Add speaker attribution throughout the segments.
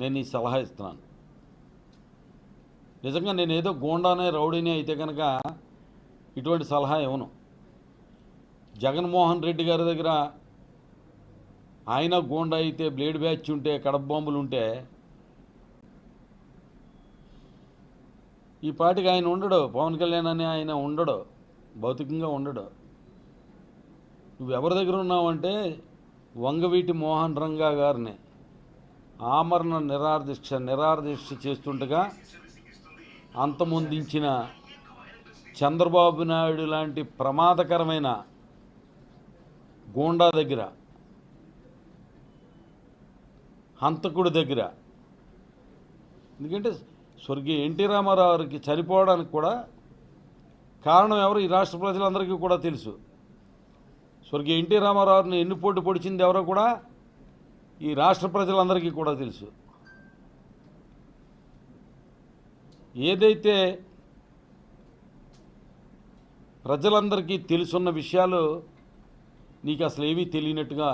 Speaker 1: నేను ఈ సలహా ఇస్తున్నాను. నిజంగా నేను ఏదో గోండానే రౌడీనే అయితే కనుక ఇటువంటి సలహా ఇవ్వను. జగన్మోహన్ రెడ్డి గారి దగ్గర ఆయన గోండా అయితే బ్లేడ్ బ్యాచ్ ఉంటే కడప బాంబులు ఉంటే ఈ పాటికి ఆయన ఉండడు. పవన్ కళ్యాణ్ అని ఆయన ఉండడు. భౌతికంగా ఉండడు. నువ్వు ఎవరి దగ్గర ఉన్నావంటే వంగవీటి మోహన్ రంగా గారిని. ఆమరణ నిరాదీక్ష నిరాదీక్ష చేస్తుండగా అంతమొందించిన చంద్రబాబు నాయుడు లాంటి ప్రమాదకరమైన గోండా దగ్గర హంతకుడి దగ్గర ఎందుకంటే స్వర్గీయ ఎన్టీ రామారావుకి చనిపోవడానికి కూడా కారణం ఎవరు? ఈ రాష్ట్ర ప్రజలందరికీ కూడా తెలుసు. స్వర్గీయ ఎన్టీ రామారావుని ఎన్ని పోటీ పొడిచింది ఎవరో కూడా? ఈ రాష్ట్ర ప్రజలందరికీ కూడా తెలుసు. ఏదైతే ప్రజలందరికీ తెలుసున్న విషయాలు నీకు అసలు ఏమీ తెలియనట్టుగా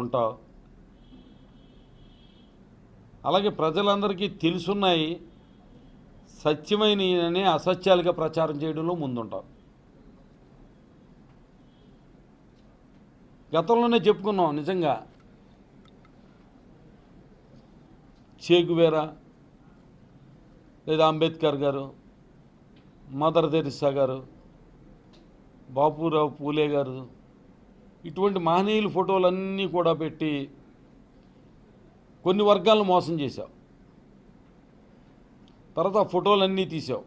Speaker 1: ఉంటావు? అలాగే ప్రజలందరికీ తెలుసున్నాయి సత్యమైనని అసత్యాలుగా ప్రచారం చేయడంలో ముందుంటాం గతంలోనే చెప్పుకున్నాం నిజంగా చేగువేరా లేదా అంబేద్కర్ గారు మదర్ తెరిసా గారు బాపురావు పూలే గారు ఇటువంటి మహనీయుల ఫోటోలన్నీ కూడా పెట్టి కొన్ని వర్గాలను మోసం చేశావు. తర్వాత ఆ ఫోటోలన్నీ తీసావు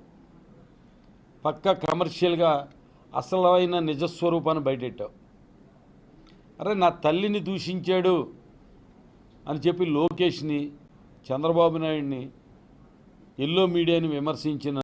Speaker 1: పక్కా కమర్షియల్గా అసలైన నిజస్వరూపాన్ని బయటెట్టావు. అరే నా తల్లిని దూషించాడు అని చెప్పి లోకేష్ని చంద్రబాబు నాయుడిని ఎల్లో మీడియాని విమర్శించిన